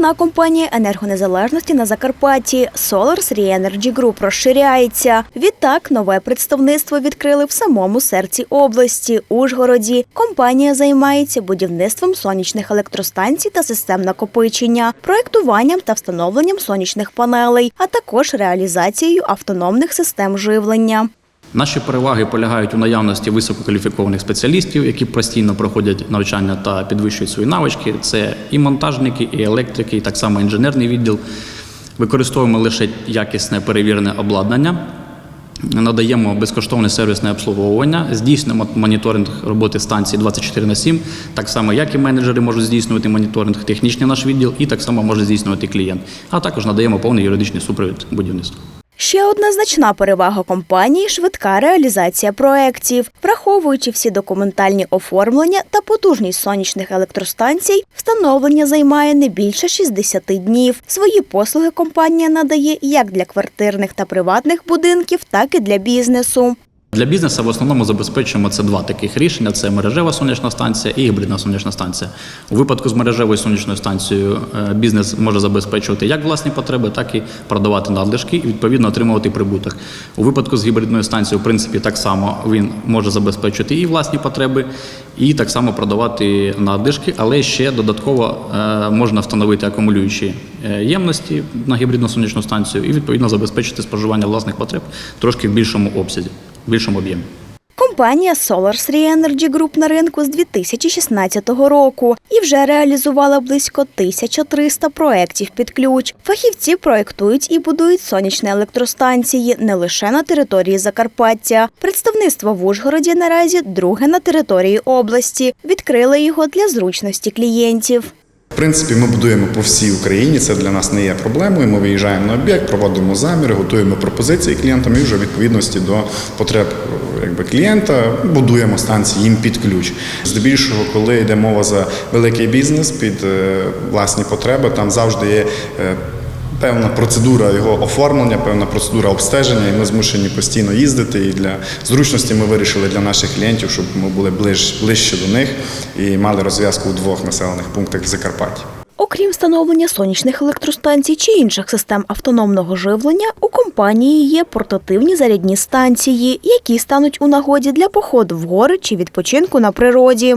одна компанія енергонезалежності на Закарпатті Solars Re-Energy Group розширяється. Відтак нове представництво відкрили в самому серці області Ужгороді. Компанія займається будівництвом сонячних електростанцій та систем накопичення, проектуванням та встановленням сонячних панелей, а також реалізацією автономних систем живлення. Наші переваги полягають у наявності висококваліфікованих спеціалістів, які постійно проходять навчання та підвищують свої навички. Це і монтажники, і електрики, і так само інженерний відділ. Використовуємо лише якісне перевірене обладнання. Надаємо безкоштовне сервісне обслуговування, здійснюємо моніторинг роботи станції 24 на 7, так само, як і менеджери можуть здійснювати моніторинг, технічний наш відділ, і так само може здійснювати клієнт. А також надаємо повний юридичний супровід будівництва. Ще одна значна перевага компанії швидка реалізація проєктів. Враховуючи всі документальні оформлення та потужність сонячних електростанцій, встановлення займає не більше 60 днів. Свої послуги компанія надає як для квартирних та приватних будинків, так і для бізнесу. Для бізнесу в основному забезпечуємо це два таких рішення: це мережева сонячна станція і гібридна сонячна станція. У випадку з мережевою сонячною станцією е, бізнес може забезпечувати як власні потреби, так і продавати надлишки і відповідно отримувати прибуток. У випадку з гібридною станцією, в принципі, так само він може забезпечувати і власні потреби, і так само продавати надлишки, але ще додатково е, можна встановити акумулюючі е, ємності на гібридну сонячну станцію і відповідно забезпечити споживання власних потреб трошки в більшому обсязі, більшому об'ємі. Компанія Solars Re-Energy Group на ринку з 2016 року і вже реалізувала близько 1300 проєктів під ключ. Фахівці проєктують і будують сонячні електростанції не лише на території Закарпаття. Представництво в Ужгороді наразі друге на території області. Відкрили його для зручності клієнтів. В принципі, ми будуємо по всій Україні. Це для нас не є проблемою. Ми виїжджаємо на об'єкт, проводимо заміри, готуємо пропозиції клієнтам і вже відповідності до потреб якби, клієнта будуємо станції їм під ключ. Здебільшого, коли йде мова за великий бізнес під е, власні потреби, там завжди є. Певна процедура його оформлення, певна процедура обстеження, і ми змушені постійно їздити. І для зручності ми вирішили для наших клієнтів, щоб ми були ближ, ближче до них і мали розв'язку у двох населених пунктах в Закарпатті. Окрім встановлення сонячних електростанцій чи інших систем автономного живлення, у компанії є портативні зарядні станції, які стануть у нагоді для походу в гори чи відпочинку на природі.